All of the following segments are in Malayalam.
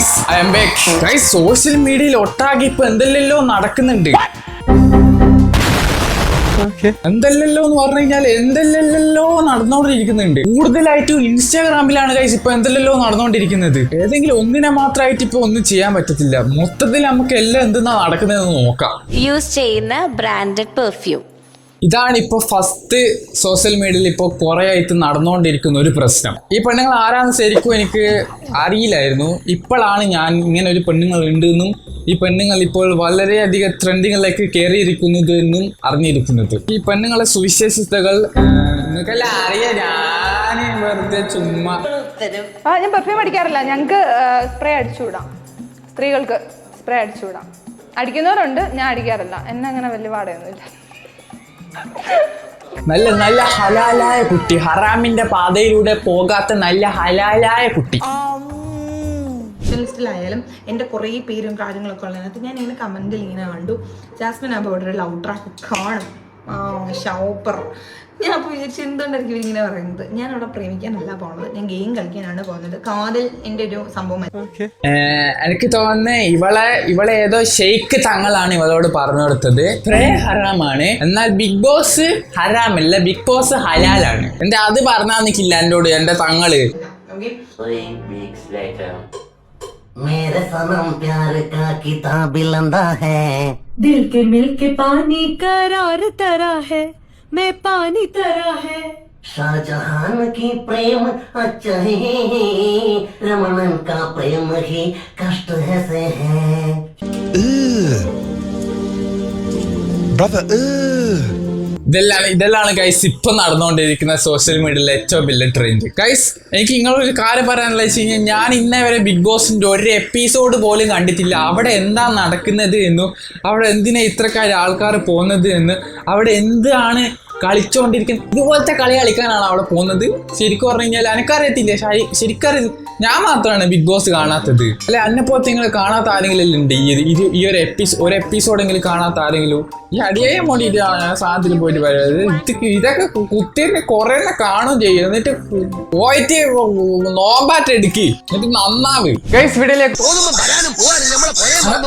Guys I'm back guys social മീഡിയയിൽ ഒട്ടാകെ ഇപ്പൊ എന്തെല്ലോ നടക്കുന്നുണ്ട്. എന്തല്ലോ എന്ന് പറഞ്ഞു കഴിഞ്ഞാൽ എന്തല്ലോ നടന്നുകൊണ്ടിരിക്കുന്നുണ്ട്. കൂടുതലായിട്ടും ഇൻസ്റ്റാഗ്രാമിലാണ് ഗൈസ് ഇപ്പൊ എന്തല്ലോ നടന്നുകൊണ്ടിരിക്കുന്നത്. ഏതെങ്കിലും ഒന്നിനെ മാത്രമായിട്ട് ഇപ്പൊ ഒന്നും ചെയ്യാൻ പറ്റത്തില്ല. മൊത്തത്തിൽ നമുക്ക് എല്ലാം എന്തെന്നാ നടക്കുന്നതെന്ന് നോക്കാം. യൂസ് ചെയ്യുന്ന ബ്രാൻഡഡ് പെർഫ്യൂം ഇതാണ് ഇപ്പൊ ഫസ്റ്റ് സോഷ്യൽ മീഡിയയിൽ ഇപ്പോൾ കുറേ ആയിട്ട് നടന്നുകൊണ്ടിരിക്കുന്ന ഒരു പ്രശ്നം. ഈ പെണ്ണുങ്ങൾ ആരാന്ന് ശരിക്കും എനിക്ക് അറിയില്ലായിരുന്നു. ഇപ്പോഴാണ് ഞാൻ ഇങ്ങനെ ഒരു പെണ്ണുങ്ങൾ ഉണ്ടെന്നും ഈ പെണ്ണുങ്ങൾ ഇപ്പോൾ വളരെയധികം ട്രെൻഡിങ്ങിലേക്ക് കയറിയിരിക്കുന്നത് എന്നും അറിഞ്ഞിരിക്കുന്നത്. ഈ പെണ്ണുങ്ങളെ സുവിശേഷതകൾ നിങ്ങൾക്കെല്ലാം അറിയാം. ഞാൻ വെറുതെ ചുമ്മാ ആ ഞാൻ പെർഫ്യൂം അടിക്കാറില്ല. ഞങ്ങൾക്ക് സ്പ്രേ അടിച്ചുവിടാം സ്ത്രീകൾക്ക് സ്പ്രേ അടിച്ചുവിടാം അടിക്കുന്നവരുണ്ട് ഞാൻ അടിക്കാറില്ല. എന്നെ അങ്ങനെ വലിയ പാടയൊന്നുമില്ല. നല്ല നല്ല ഹലാലായ കുട്ടി. ഹറാമിന്റെ പാതയിലൂടെ പോകാത്ത നല്ല ഹലാലായ കുട്ടി. ലിസ്റ്റിലായാലും എന്റെ കുറേ പേരും കാര്യങ്ങളൊക്കെ ഉള്ളതിനകത്ത് ഞാൻ ഇങ്ങനെ കമന്റിൽ ഇങ്ങനെ കണ്ടു. ജാസ്മിൻ അബോർഡർ ലൗട്രാ കാണും. ഷോപ്പർ ഞാൻ അപ്പോൾ വിചാരിച്ചു എന്തുകൊണ്ടായിരിക്കും ഇങ്ങനെ പറയുന്നത് ഞാൻ അവിടെ പ്രേമിക്കാനല്ല പോകുന്നത് ഞാൻ ഗെയിം കളിക്കാനാണ് പോകുന്നത് കാതൽ എൻ്റെ ഒരു സംഭവം ഏഹ് എനിക്ക് തോന്നുന്നു ഇവളെ ഇവളെ ഏതോ ഷെയ്ക്ക് തങ്ങളാണ് ഇവളോട് പറഞ്ഞു കൊടുത്തത് പ്രേ ഹറാമാണ് എന്നാൽ ബിഗ് ബോസ് ഹറാമല്ല ബിഗ് ബോസ് ഹലാലാണ് എന്റെ അത് പറഞ്ഞാൽ നിൽക്കില്ല എന്നോട് എന്റെ തങ്ങള് ഓക്കെ Three weeks later. मेरे सनम प्यार का किताब लंदा है दिल के मिल के पानी करार तरह है मैं पानी तरह है। शाहजहान की प्रेम अच्छा है। रमणन का प्रेम ही कष्ट है से है Brother. ഇതെല്ലാം ഇതെല്ലാം ഗൈസ് ഇപ്പൊ നടന്നുകൊണ്ടിരിക്കുന്ന സോഷ്യൽ മീഡിയയിലെ ഏറ്റവും വലിയ ട്രെൻഡ് ഗൈസ് എനിക്ക് നിങ്ങളൊരു കാര്യം പറയാനുള്ള വെച്ച് കഴിഞ്ഞാൽ ഞാൻ ഇന്നേ വരെ ബിഗ് ബോസിന്റെ ഒരു എപ്പിസോഡ് പോലും കണ്ടിട്ടില്ല. അവിടെ എന്താ നടക്കുന്നത് എന്നും അവിടെ എന്തിനാ ഇത്രക്കാർ ആൾക്കാർ പോകുന്നത് എന്ന് അവിടെ എന്താണ് കളിച്ചുകൊണ്ടിരിക്കുന്നത് ഇതുപോലത്തെ കളി കളിക്കാനാണ് അവിടെ പോകുന്നത്. ശരിക്കും പറഞ്ഞു കഴിഞ്ഞാൽ എനിക്കറിയത്തില്ല ശരി- ശരിക്കും ഞാൻ മാത്രമാണ് ബിഗ് ബോസ് കാണാത്തത്. അല്ലെ അന്നെ പോലത്തെ നിങ്ങൾ കാണാത്ത ആരെങ്കിലും ഉണ്ട് ഈ ഇത് ഈ ഒരു എപ്പിസോഡ് ഒരു എപ്പിസോഡെങ്കിലും കാണാത്ത ആരെങ്കിലും? ഈ അടിയായ മോടിയിട്ടാണ് ഞാൻ സാധനത്തിൽ പോയിട്ട് പറയുന്നത് ഇത് ഇതൊക്കെ കുത്തിനെ കുറെ കാണും ചെയ്യും. എന്നിട്ട് പോയിട്ട് നോമ്പാറ്റ് എടുക്കി എന്നിട്ട് നന്നാവ്. ഗൈസ് വീഡിയോയിലേക്ക്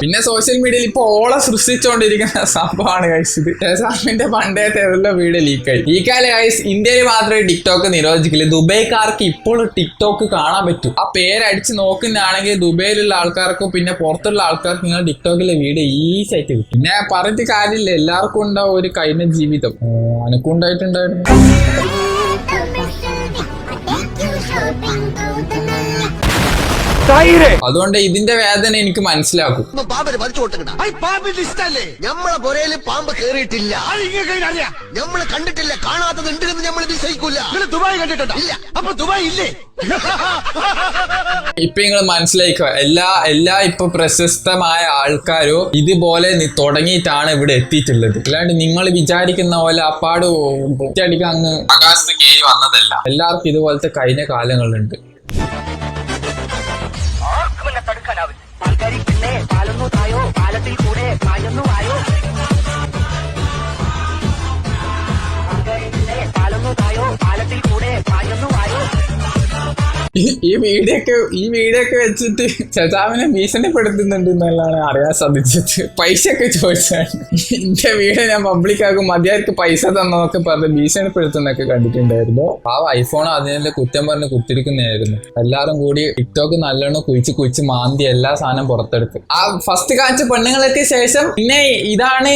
പിന്നെ സോഷ്യൽ മീഡിയയിൽ ഇപ്പൊ ഓളെ സൃഷ്ടിച്ചുകൊണ്ടിരിക്കുന്ന സംഭവമാണ് ഗൈസ് ഇത് ഷെസാമിന്റെ പണ്ടത്തെ ഏതെല്ലാം വീഡിയോ ലീക്കായി കാലം ഗൈസ് ഇന്ത്യയിൽ മാത്രമേ ടിക്ടോക്ക് നിരോധിക്കില്ല ദുബൈക്കാർക്ക് ഇപ്പോൾ ടിക്ടോക്ക് കാണാൻ പറ്റും. ആ പേരടിച്ച് നോക്കുന്നതാണെങ്കിൽ ദുബൈയിലുള്ള ആൾക്കാർക്കും പിന്നെ പുറത്തുള്ള ആൾക്കാർക്ക് നിങ്ങൾ ടിക്ടോക്കിലെ വീഡിയോ ഈസി ആയിട്ട് കിട്ടും. പിന്നെ പറഞ്ഞിട്ട് കാര്യമില്ല. എല്ലാവർക്കും ഉണ്ടാവും ഒരു കഴിഞ്ഞ ജീവിതം? അനക്കും ഉണ്ടായിട്ടുണ്ടായിരുന്നു. അതുകൊണ്ട് ഇതിന്റെ വേദന എനിക്ക് മനസ്സിലാക്കും. പാമ്പിനെ പറിച്ചു കൊടുക്കണ്ട പാമ്പിന്റെ ഇഷ്ടല്ലേ? നമ്മളെ പുരയിൽ പാമ്പ് കേറിയിട്ടില്ല. നമ്മൾ കണ്ടിട്ടില്ല. കാണാത്തത് ഉണ്ടെന്ന് നമ്മൾ വിശ്വസിക്കൂല. ദുബായ് കണ്ടിട്ടുണ്ടോ? ഇല്ല. അപ്പൊ ദുബായ് ഇല്ലേ? ഇപ്പൊ നിങ്ങൾ മനസ്സിലാക്കുക എല്ലാ എല്ലാ ഇപ്പൊ പ്രശസ്തമായ ആൾക്കാരും ഇതുപോലെ നി- തുടങ്ങിയിട്ടാണ് ഇവിടെ എത്തിയിട്ടുള്ളത്. അല്ലാണ്ട് നിങ്ങൾ വിചാരിക്കുന്ന പോലെ അപ്പാട് ഒറ്റയടിക്ക് അങ്ങ് ആകാശത്ത് കയറി വന്നതല്ല. എല്ലാവർക്കും ഇതുപോലത്തെ കഴിഞ്ഞ കാലങ്ങളുണ്ട്. ഈ- ഈ വീഡിയോ ഒക്കെ ഈ വീഡിയോ ഒക്കെ വെച്ചിട്ട് ചതാവിനെ ഭീഷണിപ്പെടുത്തുന്നുണ്ട് എന്നുള്ളതാണ് അറിയാൻ സാധിച്ചത്. പൈസ ഒക്കെ ചോദിച്ചാണ്. എന്റെ വീഡിയോ ഞാൻ പബ്ലിക് ആക്കും മതിയാർക്ക് പൈസ തന്നതൊക്കെ പറഞ്ഞ് ഭീഷണിപ്പെടുത്തുന്നൊക്കെ കണ്ടിട്ടുണ്ടായിരുന്നു. ആ ഐഫോൺ അതിനെ കുറ്റം പറഞ്ഞ് കുത്തിരിക്കുന്നതായിരുന്നു. എല്ലാവരും കൂടി ടിക്ടോക്ക് നല്ലോണം കുഴിച്ച് കുഴിച്ച് മാന്തി എല്ലാ സാധനം പുറത്തെടുത്ത്. ആ ഫസ്റ്റ് കാണിച്ച പെണ്ണുങ്ങൾക്ക് ശേഷം പിന്നെ ഇതാണ്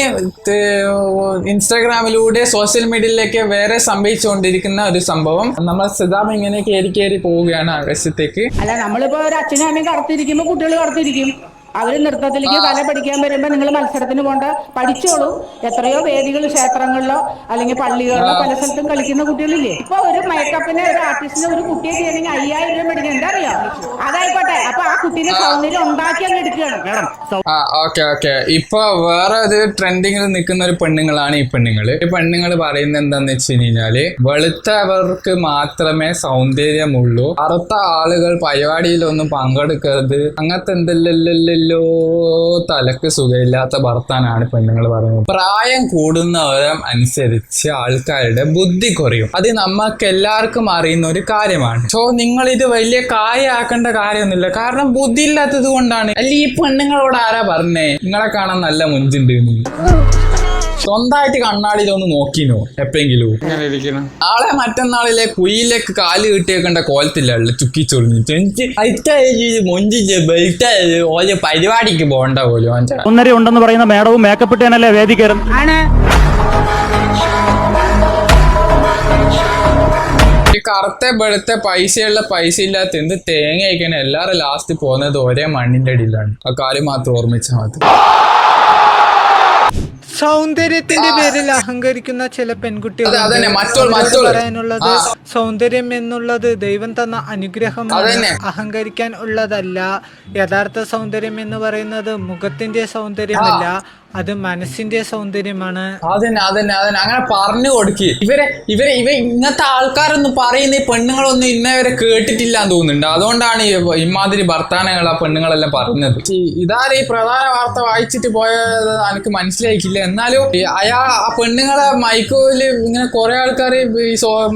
ഇൻസ്റ്റാഗ്രാമിലൂടെ സോഷ്യൽ മീഡിയയിലേക്ക് വേറെ സംഭവിച്ചുകൊണ്ടിരിക്കുന്ന ഒരു സംഭവം. നമ്മൾ സിതാബ് ഇങ്ങനെ കയറി കയറി പോവുകയാണ്. ആകാശത്തേക്ക് അല്ല നമ്മളിപ്പോ ഒരു അച്ഛനും അമ്മയും കറുത്തിരിക്കുമ്പോ കുട്ടികൾ കറുത്തിരിക്കും. അവർ നൃത്തത്തിലേക്ക് കല പഠിക്കാൻ വരുമ്പോൾ നിങ്ങൾ മത്സരത്തിന് പോണ്ട. പഠിച്ചോളൂ. എത്രയോ വേദികൾ ക്ഷേത്രങ്ങളിലോ അല്ലെങ്കിൽ പള്ളികളിലോ പല സ്ഥലത്തും കളിക്കുന്ന കുട്ടികളില്ലേ? ഇപ്പൊ ഒരു മേക്കപ്പിന് ഒരു ആർട്ടിസ്റ്റിന് ഒരു കുട്ടിയെ ചെയ്യണമെങ്കിൽ അയ്യായിരം രൂപ മേടിക്കണം എന്താ അറിയോ അതായിക്കോട്ടെ. അപ്പൊ ആ കുട്ടീനെ സൗന്ദര്യം ഉണ്ടാക്കി അങ്ങ് എടുക്കുകയാണ്. Okay okay. ഇപ്പൊ വേറെ ഒരു ട്രെൻഡിങ്ങിൽ നിൽക്കുന്ന ഒരു പെണ്ണുങ്ങളാണ് ഈ പെണ്ണുങ്ങൾ ഈ പെണ്ണുങ്ങൾ പറയുന്നത് എന്താന്ന് വെച്ച് കഴിഞ്ഞാൽ വെളുത്തവർക്ക് മാത്രമേ സൗന്ദര്യമുള്ളൂ. അറുത്ത ആളുകൾ പരിപാടിയിലൊന്നും പങ്കെടുക്കരുത്. അങ്ങനത്തെ എന്തെല്ലാം സുഖമില്ലല്ലോ തലക്ക് സുഖമില്ലാത്ത ഭർത്താനാണ് പെണ്ണുങ്ങൾ പറയുന്നത്. പ്രായം കൂടുന്നവരം അനുസരിച്ച് ആൾക്കാരുടെ ബുദ്ധി കുറയും. അത് നമുക്ക് എല്ലാവർക്കും അറിയുന്ന ഒരു കാര്യമാണ്. സോ നിങ്ങൾ ഇത് വലിയ കാര്യമാക്കേണ്ട കാര്യമൊന്നുമില്ല. കാരണം ബുദ്ധി ഇല്ലാത്തത് കൊണ്ടാണ്. അല്ല ഈ പെണ്ണുങ്ങളോട് ആരാ പറഞ്ഞേ? നിങ്ങളെ കാണാൻ നല്ല മുഞ്ചുണ്ട്. സ്വന്തമായിട്ട് കണ്ണാടിയിലൊന്ന് നോക്കിനോ എപ്പോഴെങ്കിലും ആളെ മറ്റന്നാളിലെ കുയിലേക്ക് കാൽ കിട്ടിയേക്കേണ്ട കോലത്തില്ല ചുക്കി ചൊറിഞ്ഞിട്ട് എനിക്ക് മൊഞ്ചിച്ച് ബെൽറ്റ് ഓൽ പരിപാടിക്ക് പോകണ്ട പോലും ഒന്നര ഉണ്ടെന്ന് പറയുന്ന മേഡവും മേക്കപ്പ് ഇട്ടേനല്ലേ വേദി കറുത്തെ ഈ കറുത്ത വെളുത്ത പൈസയുള്ള പൈസ ഇല്ലാത്ത എന്ത് തേങ്ങ അയക്കണ? എല്ലാവരും ലാസ്റ്റ് പോകുന്നത് ഒരേ മണ്ണിന്റെ അടിയിലാണ്. ആ കാര്യം മാത്രം ഓർമ്മിച്ചാൽ മതി. സൗന്ദര്യത്തിന്റെ പേരിൽ അഹങ്കരിക്കുന്ന ചില പെൺകുട്ടികൾ. പറയാനുള്ളത് സൗന്ദര്യം എന്നുള്ളത് ദൈവം തന്ന അനുഗ്രഹമാണ്. അഹങ്കരിക്കാൻ ഉള്ളതല്ല. യഥാർത്ഥ സൗന്ദര്യം എന്ന് പറയുന്നത് മുഖത്തിന്റെ സൗന്ദര്യമല്ല. അത് മനസ്സിന്റെ സൗന്ദര്യമാണ്. അതന്നെ അതന്നെ അതന്നെ. അങ്ങനെ പറഞ്ഞു കൊടുക്ക്. ഇവരെ ഇവരെ ഇവ ഇങ്ങനത്തെ ആൾക്കാരൊന്നും പറയുന്ന ഈ പെണ്ണുങ്ങളൊന്നും ഇന്നവരെ കേട്ടിട്ടില്ല എന്ന് തോന്നുന്നുണ്ട്. അതുകൊണ്ടാണ് ഇമാതിരി ഭർത്താനങ്ങൾ ആ പെണ്ണുങ്ങളെല്ലാം പറഞ്ഞത്. ഇതാണ് ഈ പ്രധാന വാർത്ത വായിച്ചിട്ട് പോയത് എനിക്ക് മനസ്സിലായിക്കില്ല. എന്നാലും അയാൾ അയാ ആ പെണ്ണുങ്ങളെ മൈക്കോയിൽ ഇങ്ങനെ കുറെ ആൾക്കാർ ഈ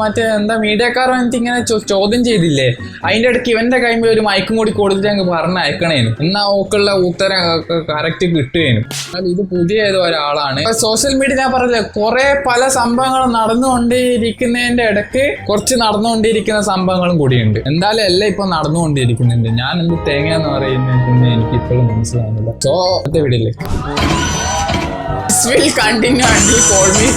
മറ്റേ എന്താ മീഡിയക്കാർ വന്നിട്ട് ഇങ്ങനെ ചോദ്യം ചെയ്തില്ലേ? അതിന്റെ ഇടയ്ക്ക് ഇവന്റെ കൈമ്പ് ഒരു മൈക്കും കൂടി കൊടുത്തിട്ട് അങ്ങ് പറഞ്ഞയക്കണേനു. എന്നാ ഓക്കുള്ള ഉത്തരം കറക്റ്റ് കിട്ടുകയും എന്നാൽ ഇത് പുതിയ ഏതോ ഒരാളാണ് സോഷ്യൽ മീഡിയ ഞാൻ പറഞ്ഞില്ലേ കുറെ പല സംഭവങ്ങൾ നടന്നുകൊണ്ടേയിരിക്കുന്നതിന്റെ ഇടയ്ക്ക് കുറച്ച് നടന്നുകൊണ്ടിരിക്കുന്ന സംഭവങ്ങളും കൂടിയുണ്ട്. എന്തായാലും എല്ലാം ഇപ്പൊ നടന്നുകൊണ്ടിരിക്കുന്നുണ്ട് ഞാൻ എന്ത് തേങ്ങ എന്ന് പറയുന്നത് എനിക്ക് ഇപ്പോഴും മനസ്സിലാവുന്നില്ല. സോ അടുത്ത വീഡിയോയിലേക്ക്. Will continue until call me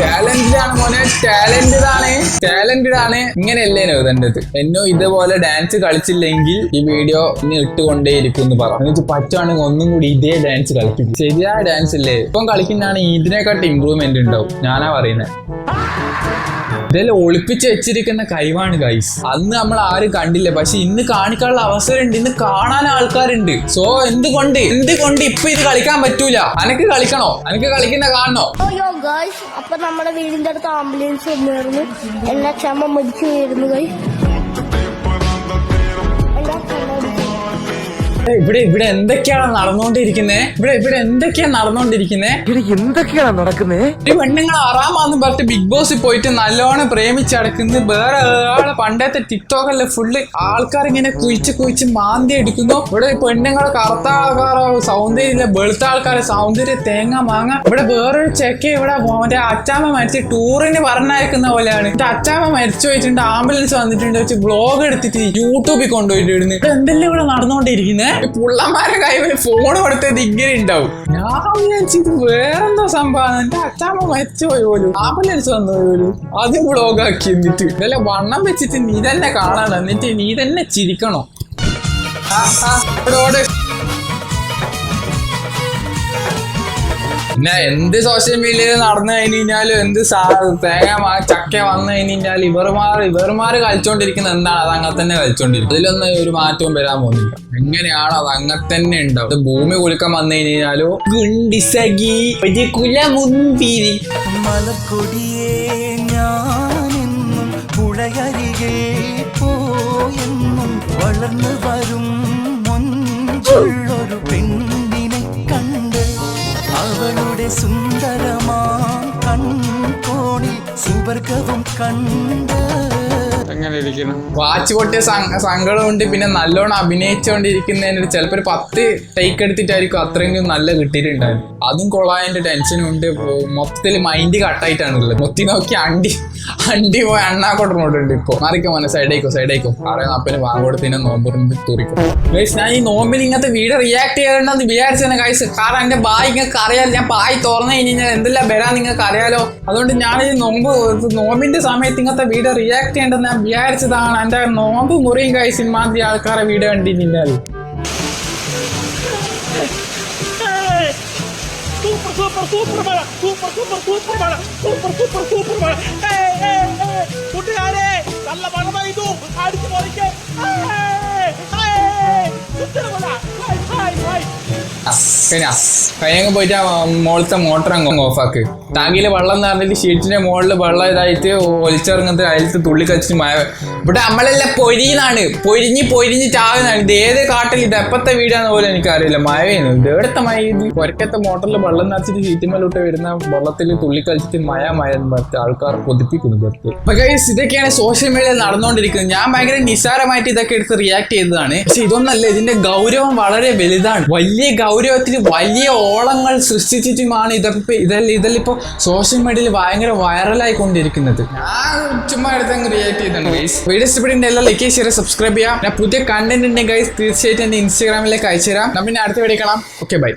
talented ആണ് മോനെ. ടാലന്റഡ് ആണ് ടാലന്റഡ് ആണ് ഇങ്ങനെയല്ലേ എഴുതേണ്ടത് എന്നോ ഇതുപോലെ ഡാൻസ് കളിച്ചില്ലെങ്കിൽ ഈ വീഡിയോ ഇനി ഇട്ടുകൊണ്ടേയിരിക്കും എന്ന് പറ. എന്നിട്ട് പറ്റുവാണെങ്കിൽ ഒന്നും കൂടി ഇതേ ഡാൻസ് കളിക്കും. ശരിയായ ഡാൻസ് അല്ലേ? ഇപ്പം കളിക്കുന്നതാണ് ഇതിനെക്കാട്ട് ഇമ്പ്രൂവ്മെന്റ് ഉണ്ടാവും. ഞാനാ പറയുന്നത് ഇതെല്ലാം ഒളിപ്പിച്ച് വെച്ചിരിക്കുന്ന കഴിവാണ് ഗൈസ് അന്ന് നമ്മൾ ആരും കണ്ടില്ല. പക്ഷെ ഇന്ന് കാണിക്കാനുള്ള അവസരമുണ്ട്. ഇന്ന് കാണാൻ ആൾക്കാരുണ്ട്. സോ എന്തുകൊണ്ട്? എന്തുകൊണ്ട് ഇപ്പൊ ഇത് കളിക്കാൻ പറ്റൂല? അനക്ക് കളിക്കണോ? അനക്ക് കളിക്കുന്ന കാണണോ? ഗായ്സ് അപ്പൊ നമ്മുടെ വീടിന്റെ അടുത്ത് ആംബുലൻസ് വന്നായിരുന്നു. എന്നെ അച്ഛമ്മ മരിച്ചു വീഴുന്നു ഇവിടെ ഇവിടെ എന്തൊക്കെയാണ് നടന്നുകൊണ്ടിരിക്കുന്നത് ഇവിടെ ഇവിടെ എന്തൊക്കെയാണ് നടന്നുകൊണ്ടിരിക്കുന്നത് ഇവിടെ എന്തൊക്കെയാണ് നടക്കുന്നത് ഈ പെണ്ണുങ്ങൾ ആറാമാന്ന് പറഞ്ഞിട്ട് ബിഗ് ബോസിൽ പോയിട്ട് നല്ലോണം പ്രേമിച്ചടക്കുന്നു വേറെ ഒരാളെ പണ്ടത്തെ ടിക്ടോക്കല്ലേ ഫുള്ള് ആൾക്കാർ ഇങ്ങനെ കുഴിച്ച് കുഴിച്ച് മാന്തി എടുക്കുന്നു. ഇവിടെ പെണ്ണുങ്ങൾ പെണ്ണുങ്ങളെ കറുത്ത ആൾക്കാരോ സൗന്ദര്യമില്ല വെളുത്ത ആൾക്കാരെ സൗന്ദര്യം തേങ്ങ മാങ്ങ. ഇവിടെ വേറൊരു ചെക്ക ഇവിടെ മറ്റേ അച്ചാമ്മ മരിച്ച് ടൂറിന് പറഞ്ഞയക്കുന്ന പോലെയാണ്. എന്നിട്ട് അച്ചാമ്മ മരിച്ചു പോയിട്ടുണ്ട്. ആംബുലൻസ് വന്നിട്ടുണ്ട്. വെച്ച് ബ്ലോഗ് എടുത്തിട്ട് യൂട്യൂബിൽ കൊണ്ടുപോയിട്ട് ഇടുന്നു. ഇത് എന്തെല്ലാം ഇവിടെ നടന്നുകൊണ്ടിരിക്കുന്നേ? ഈ പുള്ളന്മാരെ കൈവിൽ ഫോൺ കൊടുത്തത് ഇങ്ങനെ ഉണ്ടാവും. ഞാൻ വിചാരിച്ചു വേറെന്തോ സംഭവമാണ്. എന്റെ അച്ഛാമ്മ മരിച്ചു പോയി പോലും ആംബുലൻസ് വന്നു പോലും അത് ബ്ലോഗ് ആക്കി എന്നിട്ട്. അല്ല വണ്ണം വെച്ചിട്ട് നീ തന്നെ കാണണം. എന്നിട്ട് നീ തന്നെ ചിരിക്കണോ. ഓട്. പിന്നെ എന്ത് സോഷ്യൽ മീഡിയയിൽ നടന്നു കഴിഞ്ഞ് കഴിഞ്ഞാലും എന്ത് തേങ്ങ ചക്ക വന്നു കഴിഞ്ഞ് കഴിഞ്ഞാൽ ഇവർമാർ ഇവർമാർ കളിച്ചോണ്ടിരിക്കുന്നത് എന്താണ്? അത് അങ്ങനെ തന്നെ കളിച്ചോണ്ടിരിക്കും. അതിലൊന്നും ഒരു മാറ്റവും വരാൻ പോകുന്നില്ല. എങ്ങനെയാണ് അത് അങ്ങനെ തന്നെ ഉണ്ടാവും. ഭൂമി കുലുക്കം വന്നു കഴിഞ്ഞ് കഴിഞ്ഞാലോ? വളർന്നു വരും சுந்தரமா கண் கோணி சுவர்கவும் கண்ட സുവർഗവും ഇരിക്കുന്നു വാച്ച് പൊട്ടിയ സങ്ക- സങ്കടമുണ്ട് പിന്നെ നല്ലോണം അഭിനയിച്ചുകൊണ്ടിരിക്കുന്നതിന് ചിലപ്പോൾ ഒരു പത്ത് ടേക്ക് എടുത്തിട്ടായിരിക്കും അത്രയെങ്കിലും നല്ല കിട്ടിയിട്ടുണ്ടായിരുന്നു അതും കൊള്ളാതിന്റെ ടെൻഷനും ഉണ്ട്. മൊത്തത്തിൽ മൈൻഡ് കട്ടായിട്ടാണ് ഉള്ളത് മൊത്തി നോക്കി അണ്ടി അണ്ടി പോയി അണ്ണാ കൊടുക്കുന്നുണ്ട് ഇപ്പൊ. മാറിക്കോ മോനെ സൈഡേക്കോ സൈഡേക്കോ പറയുന്ന അപ്പന് വാങ്ങോടത്തിന് നോമ്പ് തുറിക്കും. ഞാൻ ഈ നോമ്പിൽ ഇങ്ങനത്തെ വീട് റിയാക്ട് ചെയ്യണ്ടെന്ന് വിചാരിച്ചാണ് ഗൈസ് കാരണം എന്റെ ബായ് നിങ്ങൾക്ക് അറിയാലോ. ഞാൻ ബായ് തുറന്നു കഴിഞ്ഞാൽ എന്തെല്ലാം വരാൻ നിങ്ങൾക്ക് അറിയാലോ. അതുകൊണ്ട് ഞാൻ ഈ നോമ്പ് നോമ്പിന്റെ സമയത്ത് ഇങ്ങനത്തെ വീട് റിയാക്ട് ചെയ്യേണ്ടെന്ന് ഞാൻ വിചാരിച്ചതാണ് എന്റെ നോമ്പ് മുറിയും ഗൈസ് ഇമാതിരി ആൾക്കാരെ വീഡിയോ കണ്ടിരുന്നാൽ സൂപ്പർ സൂപ്പർ സൂപ്പർ മഴ സൂപ്പർ സൂപ്പർ സൂപ്പർ മഴ സൂപ്പർ സൂപ്പർ സൂപ്പർ മഴ. കൂട്ടുകാരെ നല്ല മഴ പെയ്തു. അടിച്ചു പറിക്കേ കഴിഞ്ഞാ കഴിഞ്ഞ പോയിട്ട് ആ മുകളിലത്തെ മോട്ടർ അങ്ങ് ഓഫാക്ക് ടാങ്കിയിൽ വെള്ളം നിറഞ്ഞിട്ട് ഷീറ്റിന്റെ മുകളിൽ വെള്ളം ഇതായിട്ട് ഒലിച്ചിറങ്ങുന്നത് അതിലത്ത് തുള്ളി കച്ചിട്ട് മഴ ഇവിടെ നമ്മളെല്ലാം പൊരിയുന്നതാണ്. പൊരിഞ്ഞ് പൊരിഞ്ഞ് ചാകുന്നതാണ് ഇത് ഏത് കാട്ടിൽ ഇത് എപ്പത്തെ വീടാന്ന് പോലും എനിക്കറിയില്ല. മഴ ചെയ്യുന്നു ഇത് എവിടുത്തെ മഴ ഇത്? ഒരക്കത്തെ മോട്ടറിൽ വെള്ളം നിറച്ചിട്ട് ഷീറ്റിമേലോട്ട് വരുന്ന വെള്ളത്തിൽ തുള്ളി കളിച്ചിട്ട് മഴ മഴ എന്ന് പറഞ്ഞിട്ട് ആൾക്കാർ കൊതിപ്പിക്കുന്നു അപ്പൊ guys, ഇതൊക്കെയാണ് സോഷ്യൽ മീഡിയയിൽ നടന്നുകൊണ്ടിരിക്കുന്നത്. ഞാൻ ഭയങ്കര നിസ്സാരമായിട്ട് ഇതൊക്കെ എടുത്ത് റിയാക്ട് ചെയ്തതാണ്. പക്ഷെ ഇതൊന്നല്ല ഇതിന്റെ ഗൗരവം വളരെ വലുതാണ്. വലിയ ഗൗരവത്തിൽ വലിയ ഓളങ്ങൾ സൃഷ്ടിച്ചിട്ടുമാണ് ഇതൊക്കെ ഇതെല്ലാം ഇതെല്ലാം സോഷ്യൽ മീഡിയയിൽ ഭയങ്കര വൈറലായിക്കൊണ്ടിരിക്കുന്നത് ഞാൻ ചുമ്മാ ക്രിയേറ്റ് ചെയ്താണ് ഗൈസ് വീഡിയോ ഇഷ്ടപ്പെട്ടിട്ടുണ്ട് എല്ലാം ലൈക്ക് ഷെയർ സബ്സ്ക്രൈബ് ചെയ്യാം ഞാൻ പുതിയ കണ്ടന്റ് ഉണ്ടെങ്കിൽ ഗൈസ് തീർച്ചയായിട്ടും എന്റെ ഇൻസ്റ്റാഗ്രാമിലേക്ക് അയച്ചു തരാം നമ്മൾ അടുത്ത വീഡിയോ കാണാം. Okay bye